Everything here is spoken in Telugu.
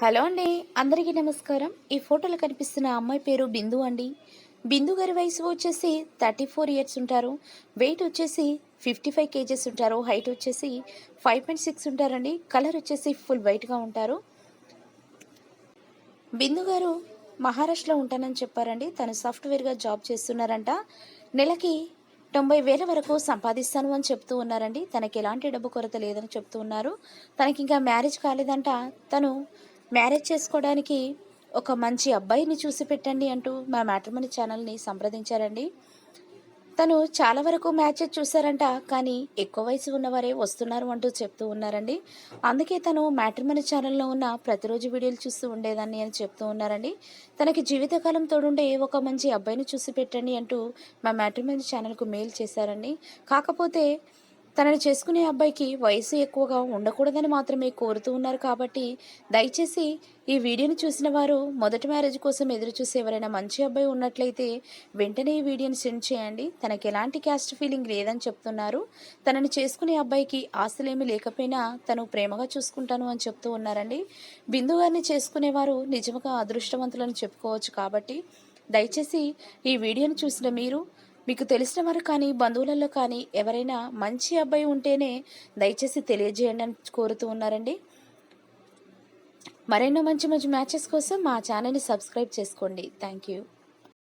హలో అండి అందరికీ నమస్కారం. ఈ ఫోటోలో కనిపిస్తున్న అమ్మాయి పేరు బిందు అండి. బిందు గారి వయసు వచ్చేసి థర్టీ ఫోర్ ఇయర్స్ ఉంటారు. వెయిట్ వచ్చేసి ఫిఫ్టీ ఫైవ్ కేజెస్ ఉంటారు. హైట్ వచ్చేసి ఫైవ్ పాయింట్ సిక్స్ ఉంటారండి. కలర్ వచ్చేసి ఫుల్ వైట్గా ఉంటారు. బిందు గారు మహారాష్ట్రలో ఉంటానని చెప్పారండి. తను సాఫ్ట్వేర్గా జాబ్ చేస్తున్నారంట. నెలకి తొంభై వేల వరకు సంపాదిస్తాను అని చెప్తూ ఉన్నారండి. తనకి ఎలాంటి డబ్బు కొరత లేదని చెప్తూ ఉన్నారు. తనకి ఇంకా మ్యారేజ్ కాలేదంట. తను మ్యారేజ్ చేసుకోవడానికి ఒక మంచి అబ్బాయిని చూసి పెట్టండి అంటూ మా మ్యాట్రిమనీ ఛానల్ని సంప్రదించారండి. తను చాలా వరకు మ్యాచెస్ చూశారంట కానీ ఎక్కువ వయసు ఉన్నవారే వస్తున్నారు అంటూ చెప్తూ ఉన్నారండి. అందుకే తను మ్యాట్రిమనీ ఛానల్లో ఉన్న ప్రతిరోజు వీడియోలు చూస్తూ ఉండేదాన్ని అని చెప్తూ ఉన్నారండి. తనకి జీవితకాలం తోడుండే ఒక మంచి అబ్బాయిని చూసి పెట్టండి అంటూ మా మ్యాట్రిమనీ ఛానల్కు మెయిల్ చేశారండి. కాకపోతే తనని చేసుకునే అబ్బాయికి వయసు ఎక్కువగా ఉండకూడదని మాత్రమే కోరుతూ ఉన్నారు కాబట్టి దయచేసి ఈ వీడియోని చూసిన వారు మొదటి మ్యారేజ్ కోసం ఎదురుచూసే ఎవరైనా మంచి అబ్బాయి ఉన్నట్లయితే వెంటనే ఈ వీడియోని సెండ్ చేయండి. తనకి ఎలాంటి క్యాస్ట్ ఫీలింగ్ లేదని చెప్తున్నారు. తనని చేసుకునే అబ్బాయికి ఆస్తులేమీ లేకపోయినా తను ప్రేమగా చూసుకుంటాను అని చెప్తూ ఉన్నారండి. బిందు గారిని చేసుకునేవారు నిజంగా అదృష్టవంతులని చెప్పుకోవచ్చు కాబట్టి దయచేసి ఈ వీడియోని చూసిన మీరు మీకు తెలిసిన వారు కానీ బంధువులలో కానీ ఎవరైనా మంచి అబ్బాయి ఉంటేనే దయచేసి తెలియజేయండి అని కోరుతూ ఉన్నారండి. మరెన్నో మంచి మంచి మ్యాచెస్ కోసం మా ఛానల్ని సబ్స్క్రైబ్ చేసుకోండి. Thank you.